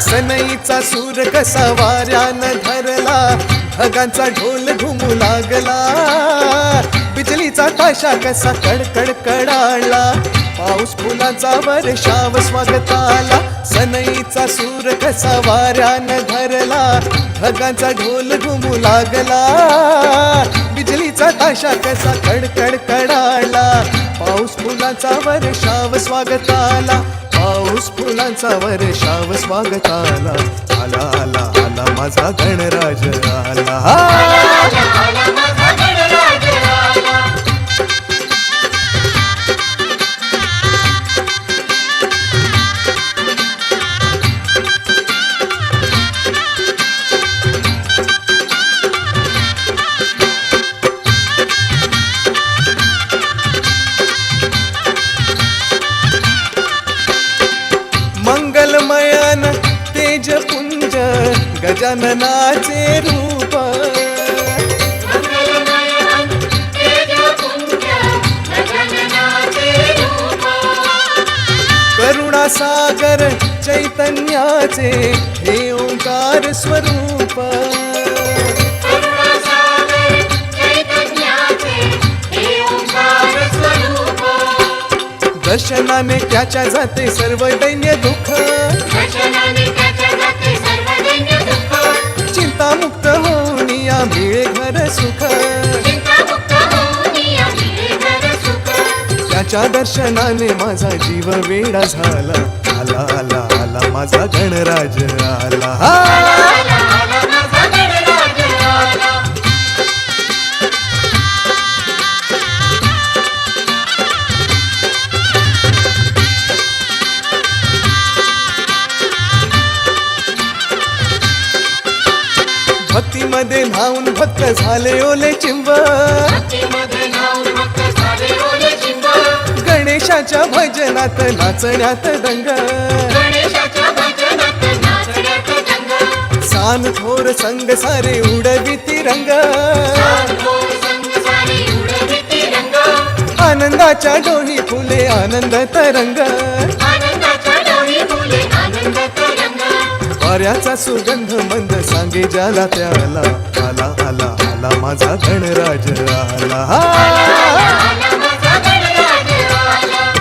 सनईचा सूर कसा वाऱ्यानं धरला ढगांचा ढोल घुमू लागला बिजलीचा ताशा कसा कडकड कडाळला पाऊस फुलाचा वर्षाव स्वागताला सनईचा सूर कसा वाऱ्यानं धरला ढगांचा ढोल घुमू लागला बिजलीचा ताशा कसा कडकड कडाळला पाऊस फुलाचा वर्षाव स्वागताला पाऊस फुलांचा वर्षाव स्वागताला. आला आला आला माझा गणरा गजाननाचे रूप. करुणासागर चैतन्याचे हे ओंकार स्वरूप. दर्शनाने त्याच्या जाते सर्व दैन्य दुःख. चिंतामुक्त होऊन या मिळे घर सुख. त्याच्या दर्शनाने माझा जीव वेडा झाला. आला आला आला माझा गणराज आला. मध्ये न्हावून भक्त झाले ओले चिंब. गणेशाच्या भजनात नाचण्यात दंग. सान थोर संग सारे उडविती रंग. आनंदाच्या डोळी फुले आनंद तरंग. वाऱ्याचा सुगंध मंद सांगे ज्याला त्याला. आला आला आला माझा गणराज आला.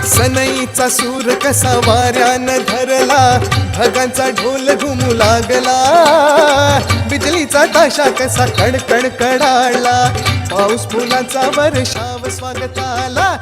सनईचा सूर कसा वाऱ्यानं धरला ढगांचा ढोल घुमू लागला. बिजलीचा ताशा कसा कडकड कडाळला पाऊस फुलाचा वर्षाव स्वागताला.